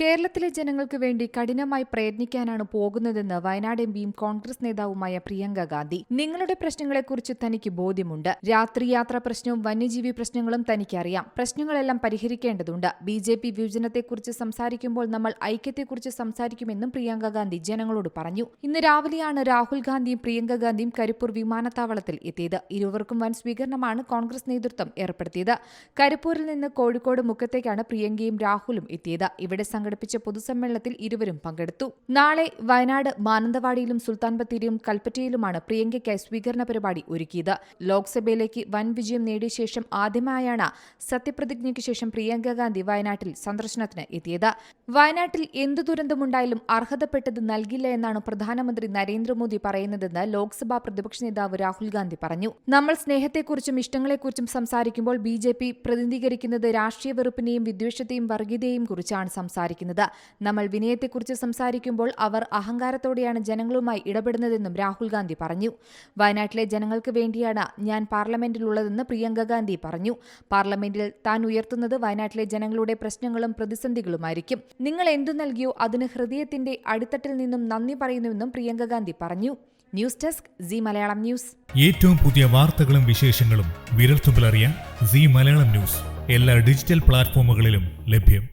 കേരളത്തിലെ ജനങ്ങൾക്ക് വേണ്ടി കഠിനമായി പ്രയത്നിക്കാനാണ് പോകുന്നതെന്ന് വയനാട് എം പിയും കോൺഗ്രസ് നേതാവുമായ പ്രിയങ്ക ഗാന്ധി. നിങ്ങളുടെ പ്രശ്നങ്ങളെക്കുറിച്ച് തനിക്ക് ബോധ്യമുണ്ട്. രാത്രി യാത്രാ പ്രശ്നവും വന്യജീവി പ്രശ്നങ്ങളും തനിക്കറിയാം. പ്രശ്നങ്ങളെല്ലാം പരിഹരിക്കേണ്ടതുണ്ട്. ബി ജെ പി വിഭജനത്തെക്കുറിച്ച് സംസാരിക്കുമ്പോൾ നമ്മൾ ഐക്യത്തെക്കുറിച്ച് സംസാരിക്കുമെന്നും പ്രിയങ്ക ഗാന്ധി ജനങ്ങളോട് പറഞ്ഞു. ഇന്ന് രാവിലെയാണ് രാഹുൽ ഗാന്ധിയും പ്രിയങ്ക ഗാന്ധിയും കരിപ്പൂർ വിമാനത്താവളത്തിൽ എത്തിയത്. ഇരുവർക്കും വൻ സ്വീകരണമാണ് കോൺഗ്രസ് നേതൃത്വം ഏർപ്പെടുത്തിയത്. കരിപ്പൂരിൽ നിന്ന് കോഴിക്കോട് മുഖത്തേക്കാണ് പ്രിയങ്കയും രാഹുലും എത്തിയത്. ഇവിടെ സംഘടിപ്പിച്ച പൊതുസമ്മേളനത്തിൽ ഇരുവരും പങ്കെടുത്തു. നാളെ വയനാട് മാനന്തവാടിയിലും സുൽത്താൻ ബത്തേരിയും കൽപ്പറ്റയിലുമാണ് പ്രിയങ്കയ്ക്കായി സ്വീകരണ പരിപാടി ഒരുക്കിയത്. ലോക്സഭയിലേക്ക് വൻ വിജയം നേടിയ ശേഷം ആദ്യമായാണ് സത്യപ്രതിജ്ഞയ്ക്ക് ശേഷം പ്രിയങ്ക ഗാന്ധി വയനാട്ടിൽ സന്ദർശനത്തിന് എത്തിയത്. വയനാട്ടിൽ എന്തു ദുരന്തമുണ്ടായാലും അർഹതപ്പെട്ടത് നൽകില്ല എന്നാണ് പ്രധാനമന്ത്രി നരേന്ദ്രമോദി പറയുന്നതെന്ന് ലോക്സഭാ പ്രതിപക്ഷ നേതാവ് രാഹുൽ ഗാന്ധി പറഞ്ഞു. നമ്മൾ സ്നേഹത്തെക്കുറിച്ചും ഇഷ്ടങ്ങളെക്കുറിച്ചും സംസാരിക്കുമ്പോൾ ബി ജെ പി പ്രതിനിധീകരിക്കുന്നത് രാഷ്ട്രീയ വെറുപ്പിനെയും വിദ്വേഷത്തെയും വർഗീയതയെയും കുറിച്ചാണ് സംസാരിക്കുന്നത്. നമ്മൾ വിനയത്തെക്കുറിച്ച് സംസാരിക്കുമ്പോൾ അവർ അഹങ്കാരത്തോടെയാണ് ജനങ്ങളുമായി ഇടപെടുന്നതെന്നും രാഹുൽ ഗാന്ധി പറഞ്ഞു. വയനാട്ടിലെ ജനങ്ങൾക്ക് വേണ്ടിയാണ് ഞാൻ പാർലമെന്റിലുള്ളതെന്ന് പ്രിയങ്ക ഗാന്ധി പറഞ്ഞു. പാർലമെന്റിൽ താൻ ഉയർത്തുന്നത് വയനാട്ടിലെ ജനങ്ങളുടെ പ്രശ്നങ്ങളും പ്രതിസന്ധികളുമായിരിക്കും. നിങ്ങൾ എന്തു നൽകിയോ അതിന് ഹൃദയത്തിന്റെ അടിത്തട്ടിൽ നിന്നും നന്ദി പറയുന്നുവെന്നും പ്രിയങ്ക ഗാന്ധി പറഞ്ഞു. News desk C Malayalam news. ഏറ്റവും പുതിയ വാർത്തകളും വിശേഷങ്ങളും വിരൽത്തുമ്പിലറിയാൻ സി മലയാളം ന്യൂസ്. എല്ലാ ഡിജിറ്റൽ പ്ലാറ്റ്ഫോമുകളിലും ലഭ്യം.